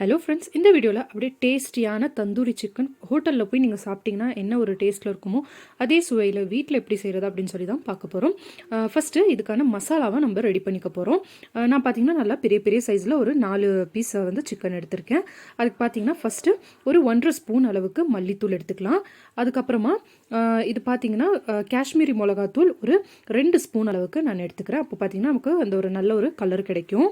Hello friends இந்த வீடியோவில் அப்படியே டேஸ்டியான தந்தூரி சிக்கன் ஹோட்டலில் போய் நீங்கள் சாப்பிட்டீங்கன்னா என்ன ஒரு டேஸ்ட்டில் இருக்குமோ அதே சுவையில் வீட்டில் எப்படி செய்கிறது அப்படின்னு சொல்லி தான் பார்க்க போகிறோம் ஃபஸ்ட்டு இதுக்கான மசாலாவை நம்ம ரெடி பண்ணிக்க போகிறோம் நான் பார்த்தீங்கன்னா நல்லா பெரிய பெரிய சைஸில் ஒரு நாலு பீஸ் வந்து சிக்கன் எடுத்திருக்கேன். அதுக்கு பார்த்தீங்கன்னா ஃபஸ்ட்டு ஒரு ஒன்றரை ஸ்பூன் அளவுக்கு மல்லித்தூள் எடுத்துக்கலாம். அதுக்கப்புறமா இது பார்த்தீங்கன்னா காஷ்மீரி மிளகாத்தூள் ஒரு ரெண்டு ஸ்பூன் அளவுக்கு நான் எடுத்துக்கிறேன். அப்போ பார்த்தீங்கன்னா நமக்கு அந்த ஒரு நல்ல ஒரு கலர் கிடைக்கும்.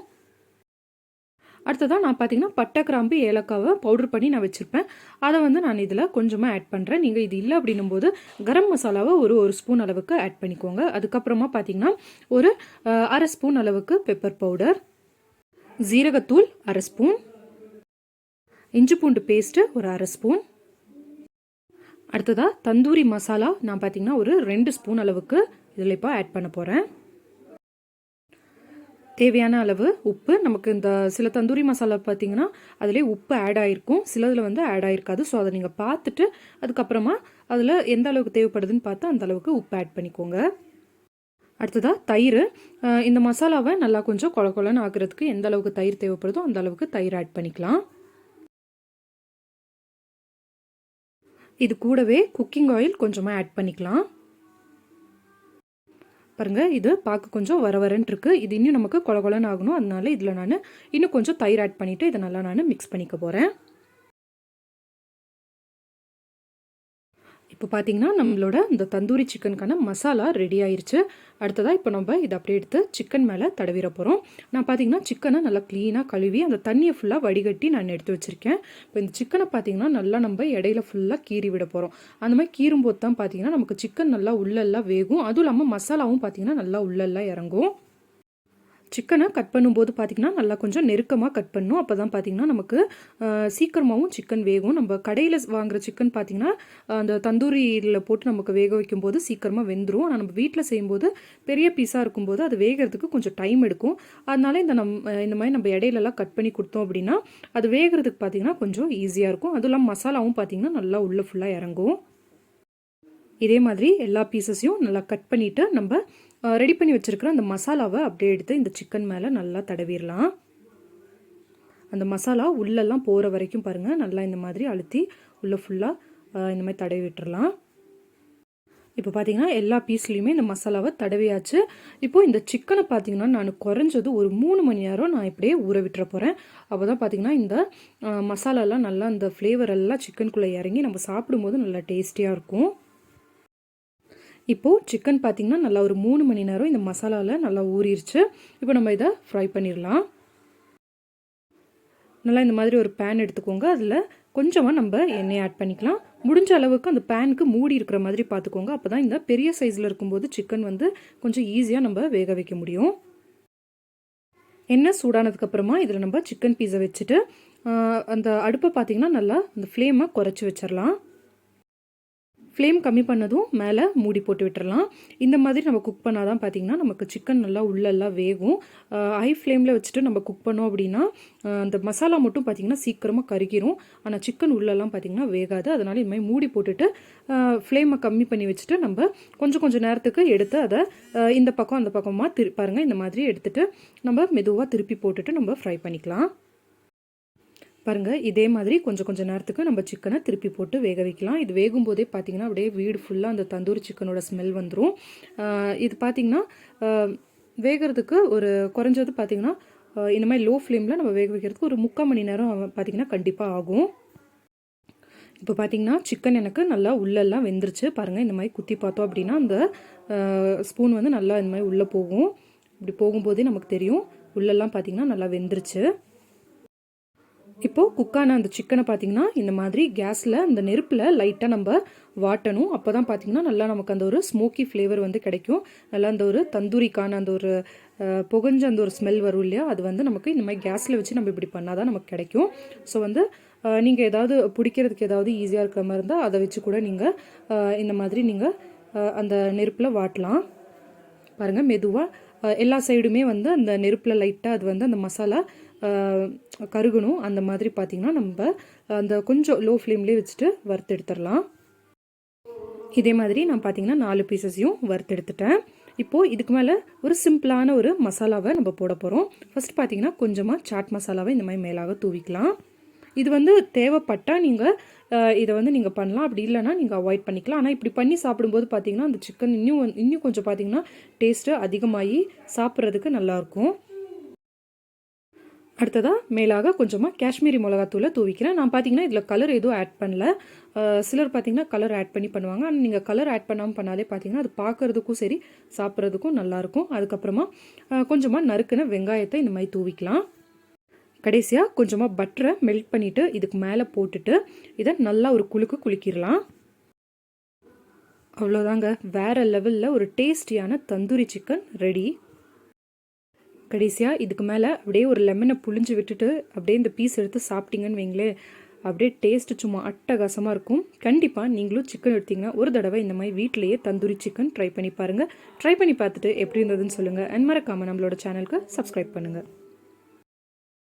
அடுத்ததாக நான் பார்த்தீங்கன்னா பட்டை கிராம்பு ஏலக்காவை பவுடர் பண்ணி நான் வச்சுருப்பேன். அதை வந்து நான் இதில் கொஞ்சமாக ஆட் பண்ணுறேன் நீங்கள் இது இல்லை அப்படின்னும் போது கரம் மசாலாவை ஒரு ஒரு ஸ்பூன் அளவுக்கு ஆட் பண்ணிக்கோங்க. அதுக்கப்புறமா பார்த்தீங்கன்னா ஒரு அரை ஸ்பூன் அளவுக்கு பெப்பர் பவுடர் ஜீரகத்தூள் அரை ஸ்பூன் இஞ்சி பூண்டு பேஸ்ட்டு ஒரு அரை ஸ்பூன் அடுத்ததாக தந்தூரி மசாலா நான் பார்த்தீங்கன்னா ஒரு ரெண்டு ஸ்பூன் அளவுக்கு இதில் இப்போ ஆட் பண்ண போகிறேன் தேவையான அளவு உப்பு. நமக்கு இந்த சில தந்தூரி மசாலா பார்த்தீங்கன்னா அதிலே உப்பு ஆட் ஆகிருக்கும் சிலதில் வந்து ஆட் ஆகிருக்காது ஸோ அதை நீங்கள் பார்த்துட்டு அதுக்கப்புறமா அதில் எந்த அளவுக்கு தேவைப்படுதுன்னு பார்த்து அந்த அளவுக்கு உப்பு ஆட் பண்ணிக்கோங்க. அடுத்ததாக தயிர். இந்த மசாலாவை நல்லா கொஞ்சம் கொல கொலன்னு ஆக்குறதுக்கு எந்த அளவுக்கு தயிர் தேவைப்படுதோ அந்த அளவுக்கு தயிர் ஆட் பண்ணிக்கலாம். இது கூடவே குக்கிங் ஆயில் கொஞ்சமாக ஆட் பண்ணிக்கலாம். பாருங்கள் இது பார்க்க கொஞ்சம் வர வரன்னு இருக்கு. இது இன்னும் நமக்கு கொல கொலன்னு ஆகணும். அதனால இதில் நான் இன்னும் கொஞ்சம் தயிர் ஆட் பண்ணிவிட்டு இதை நல்லா நான் மிக்ஸ் பண்ணிக்க போகிறேன் இப்போ பார்த்தீங்கன்னா நம்மளோட இந்த தந்தூரி சிக்கனுக்கான மசாலா ரெடி ஆயிடுச்சு அடுத்ததாக இப்போ நம்ம இதை அப்படியே எடுத்து சிக்கன் மேலே தடவிட போகிறோம் நான் பார்த்தீங்கன்னா சிக்கனை நல்லா க்ளீனாக கழுவி அந்த தண்ணியை ஃபுல்லாக வடிகட்டி நான் எடுத்து வச்சுருக்கேன். இப்போ இந்த சிக்கனை பார்த்தீங்கன்னா நல்லா நம்ம இடையில ஃபுல்லாக கீறி விட போகிறோம் அந்த மாதிரி கீறும்போது தான் பார்த்தீங்கன்னா நமக்கு சிக்கன் நல்லா உள்ளெல்லாம் வேகும். அதுவும் இல்லாமல் மசாலாவும் பார்த்தீங்கன்னா நல்லா உள்ளெல்லாம் இறங்கும். சிக்கனை கட் பண்ணும்போது பார்த்திங்கன்னா நல்லா கொஞ்சம் நெருக்கமாக கட் பண்ணும். அப்போ தான் பார்த்திங்கன்னா நமக்கு சீக்கிரமாகவும் சிக்கன் வேகும். நம்ம கடையில் வாங்குற சிக்கன் பார்த்திங்கன்னா அந்த தந்தூரியில் போட்டு நமக்கு வேக வைக்கும்போது சீக்கிரமாக வெந்துடும் ஆனால் நம்ம வீட்டில் செய்யும்போது பெரிய பீஸாக இருக்கும்போது அது வேகிறதுக்கு கொஞ்சம் டைம் எடுக்கும். அதனால இந்த நம் இந்த மாதிரி நம்ம இடையிலலாம் கட் பண்ணி கொடுத்தோம் அப்படின்னா அது வேகிறதுக்கு பார்த்திங்கன்னா கொஞ்சம் ஈஸியாக இருக்கும். அதுவும் இல்லாமல் மசாலாவும் பார்த்திங்கன்னா நல்லா உள்ளே ஃபுல்லாக இறங்கும். இதே மாதிரி எல்லா பீசஸையும் நல்லா கட் பண்ணிவிட்டு நம்ம ரெடி பண்ணி வச்சுருக்கிற அந்த மசாலாவை அப்படியே எடுத்து இந்த சிக்கன் மேலே நல்லா தடவிடலாம் அந்த மசாலா உள்ளெல்லாம் போகிற வரைக்கும் பாருங்கள் நல்லா இந்த மாதிரி அழுத்தி உள்ளே ஃபுல்லாக இந்த மாதிரி தடவி விட்டுறலாம் இப்போ பார்த்தீங்கன்னா எல்லா பீஸ்லேயுமே இந்த மசாலாவை தடவியாச்சு. இப்போது இந்த சிக்கனை பார்த்தீங்கன்னா நான் குறைஞ்சது ஒரு மூணு மணி நேரம் நான் இப்படியே ஊற விட்டுற போகிறேன் அப்போ தான் பார்த்தீங்கன்னா இந்த மசாலாலாம் நல்லா அந்த ஃப்ளேவர் எல்லாம் சிக்கனுக்குள்ளே இறங்கி நம்ம சாப்பிடும்போது நல்லா டேஸ்டியாக இருக்கும். இப்போது சிக்கன் பார்த்திங்கன்னா நல்லா ஒரு மூணு மணி நேரம் இந்த மசாலாவில் நல்லா ஊறிடுச்சு இப்போ நம்ம இதை ஃப்ரை பண்ணிடலாம். நல்லா இந்த மாதிரி ஒரு பேன் எடுத்துக்கோங்க. அதில் கொஞ்சமாக நம்ம எண்ணெய் ஆட் பண்ணிக்கலாம். முடிஞ்ச அளவுக்கு அந்த பேனுக்கு மூடி இருக்கிற மாதிரி பார்த்துக்கோங்க அப்போ தான் இந்த பெரிய சைஸில் இருக்கும்போது சிக்கன் வந்து கொஞ்சம் ஈஸியாக நம்ம வேக வைக்க முடியும். எண்ணெய் சூடானதுக்கப்புறமா இதில் நம்ம சிக்கன் பீஸை வச்சுட்டு அந்த அடுப்பை பார்த்திங்கன்னா நல்லா அந்த ஃப்ளேமை குறைச்சி வச்சிடலாம். ஃப்ளேம் கம்மி பண்ணதும் மேலே மூடி போட்டு விட்டுறலாம். இந்த மாதிரி நம்ம குக் பண்ணால் தான் பார்த்தீங்கன்னா நமக்கு சிக்கன் நல்லா உள்ளெல்லாம் வேகும். ஹை ஃப்ளேமில் வச்சுட்டு நம்ம குக் பண்ணோம் அப்படின்னா அந்த மசாலா மட்டும் பார்த்திங்கன்னா சீக்கிரமாக கருகிரும். ஆனால் சிக்கன் உள்ளெல்லாம் பார்த்திங்கன்னா வேகாது. அதனால் இது மூடி போட்டுட்டு ஃப்ளேமை கம்மி பண்ணி வச்சுட்டு நம்ம கொஞ்சம் கொஞ்சம் நேரத்துக்கு எடுத்து அதை இந்த பக்கம் அந்த பக்கமாக திரு பாருங்கள் இந்த மாதிரி எடுத்துகிட்டு நம்ம மெதுவாக திருப்பி போட்டுட்டு நம்ம ஃப்ரை பண்ணிக்கலாம். பாருங்கள் இதே மாதிரி கொஞ்சம் கொஞ்சம் நேரத்துக்கு நம்ம சிக்கனை திருப்பி போட்டு வேக வைக்கலாம். இது வேகும் போதே பார்த்தீங்கன்னா அப்படியே வீடு ஃபுல்லாக அந்த தந்தூரி சிக்கனோட ஸ்மெல் வந்துடும் இது பார்த்தீங்கன்னா வேகிறதுக்கு ஒரு குறைஞ்சது பார்த்திங்கன்னா இந்த மாதிரி லோ ஃப்ளேமில் நம்ம வேக வைக்கிறதுக்கு ஒரு முக்கால் மணி நேரம் பார்த்தீங்கன்னா கண்டிப்பாக ஆகும். இப்போ பார்த்தீங்கன்னா சிக்கன் எனக்கு நல்லா உள்ளெல்லாம் வெந்துருச்சு. பாருங்கள் இந்த மாதிரி குத்தி பார்த்தோம் அப்படின்னா அந்த ஸ்பூன் வந்து நல்லா இந்த மாதிரி உள்ளே போகும். இப்படி போகும்போதே நமக்கு தெரியும் உள்ளெல்லாம் பார்த்தீங்கன்னா நல்லா வெந்துருச்சு. இப்போது குக்கான அந்த சிக்கனை பார்த்தீங்கன்னா இந்த மாதிரி கேஸில் அந்த நெருப்பில் லைட்டாக நம்ம வாட்டணும். அப்போ தான் பார்த்தீங்கன்னா நல்லா நமக்கு அந்த ஒரு ஸ்மோக்கி ஃப்ளேவர் வந்து கிடைக்கும். நல்லா அந்த ஒரு தந்தூரிக்கான அந்த ஒரு புகஞ்ச அந்த ஒரு ஸ்மெல் வரும் இல்லையா? அது வந்து நமக்கு இந்த மாதிரி கேஸில் வச்சு நம்ம இப்படி பண்ணால் தான் நமக்கு கிடைக்கும். ஸோ வந்து நீங்கள் ஏதாவது பிடிக்கிறதுக்கு ஏதாவது ஈஸியாக இருக்கிற மாதிரி இருந்தால் அதை வச்சு கூட நீங்கள் இந்த மாதிரி நீங்கள் அந்த நெருப்பில் வாட்டலாம். பாருங்கள் மெதுவாக எல்லா சைடுமே வந்து அந்த நெருப்பில் லைட்டாக அது வந்து அந்த மசாலா கருகணும். அந்த மாதிரி பார்த்திங்கன்னா நம்ம அந்த கொஞ்சம் லோ ஃப்ளேம்லேயே வச்சுட்டு வறுத்து எடுத்துடலாம். இதே மாதிரி நான் பார்த்தீங்கன்னா நாலு பீசஸையும் வறுத்து எடுத்துட்டேன். இப்போது இதுக்கு மேலே ஒரு சிம்பிளான ஒரு மசாலாவை நம்ம போட போகிறோம் ஃபர்ஸ்ட் பார்த்திங்கன்னா கொஞ்சமாக சாட் மசாலாவை இந்த மாதிரி மேலாக தூவிக்கலாம். இது வந்து தேவைப்பட்டால் நீங்கள் இதை வந்து நீங்கள் பண்ணலாம். அப்படி இல்லைன்னா நீங்கள் அவாய்ட் பண்ணிக்கலாம். ஆனால் இப்படி பண்ணி சாப்பிடும்போது பார்த்திங்கன்னா அந்த சிக்கன் இன்னும் வந்து- இன்னும் கொஞ்சம் பார்த்தீங்கன்னா டேஸ்ட்டு அதிகமாகி சாப்பிட்றதுக்கு நல்லாயிருக்கும் அடுத்ததாக மேலாக கொஞ்சமாக காஷ்மீரி மிளகாத்தூளை தூவிக்கிறேன். நான் பார்த்தீங்கன்னா இதில் கலர் எதுவும் ஆட் பண்ணல. சிலர் பார்த்தீங்கன்னா கலர் ஆட் பண்ணி பண்ணுவாங்க. ஆனால் நீங்கள் கலர் ஆட் பண்ணாமல் பண்ணாலே பார்த்தீங்கன்னா அது பார்க்கறதுக்கும் சரி சாப்பிட்றதுக்கும் நல்லாயிருக்கும் அதுக்கப்புறமா கொஞ்சமாக நறுக்குன வெங்காயத்தை இந்த மாதிரி தூவிக்கலாம். கடைசியாக கொஞ்சமாக பட்டரை மெல்ட் பண்ணிவிட்டு இதுக்கு மேலே போட்டுட்டு இதை நல்லா ஒரு குலுக்கு குலுக்கிடலாம். அவ்வளோதாங்க வேறு லெவலில் ஒரு டேஸ்டியான தந்தூரி சிக்கன் ரெடி கடைசியாக இதுக்கு மேலே அப்படியே ஒரு லெமனை புழிஞ்சு விட்டுட்டு அப்படியே இந்த பீஸ் எடுத்து சாப்பிட்டீங்கன்னு வைங்களேன் அப்படியே டேஸ்ட்டு சும்மா அட்டகாசமாக இருக்கும். கண்டிப்பாக நீங்களும் சிக்கன் எடுத்தீங்கன்னா ஒரு தடவை இந்த மாதிரி வீட்டிலேயே தந்தூரி சிக்கன் ட்ரை பண்ணி பாருங்கள் ட்ரை பண்ணி பார்த்துட்டு எப்படி இருந்ததுன்னு சொல்லுங்கள் அண்ட் மறக்காமல் நம்மளோட சேனலுக்கு சப்ஸ்கிரைப் பண்ணுங்கள்